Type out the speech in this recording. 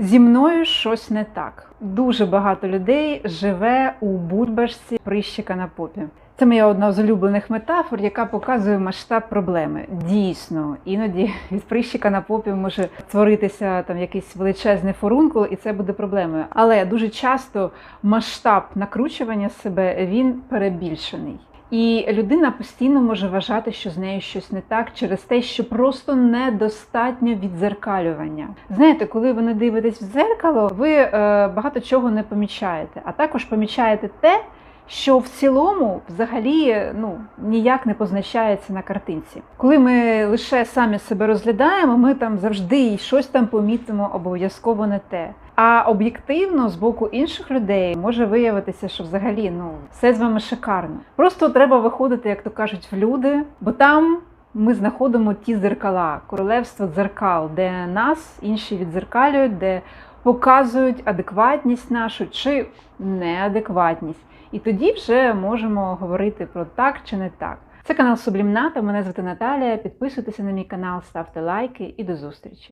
Зі мною щось не так. Дуже багато людей живе у бульбашці прищика на попі. Це моя одна з улюблених метафор, яка показує масштаб проблеми. Дійсно, іноді від прищика на попі може створитися там якийсь величезний фурункул, і це буде проблемою. Але дуже часто масштаб накручування себе він перебільшений. І людина постійно може вважати, що з нею щось не так через те, що просто недостатньо відзеркалювання. Знаєте, коли ви не дивитесь в дзеркало, ви е, багато чого не помічаєте, а також помічаєте те, що в цілому взагалі ну ніяк не позначається на картинці. Коли ми лише самі себе розглядаємо, ми там завжди щось там помітимо обов'язково не те. А об'єктивно з боку інших людей може виявитися, що взагалі ну все з вами шикарно. Просто треба виходити, як то кажуть, в люди, бо там. Ми знаходимо ті дзеркала, королевство дзеркал, де нас інші відзеркалюють, де показують адекватність нашу чи неадекватність. І тоді вже можемо говорити про так чи не так. Це канал Сублімната. Мене звати Наталія. Підписуйтеся на мій канал, ставте лайки і до зустрічі.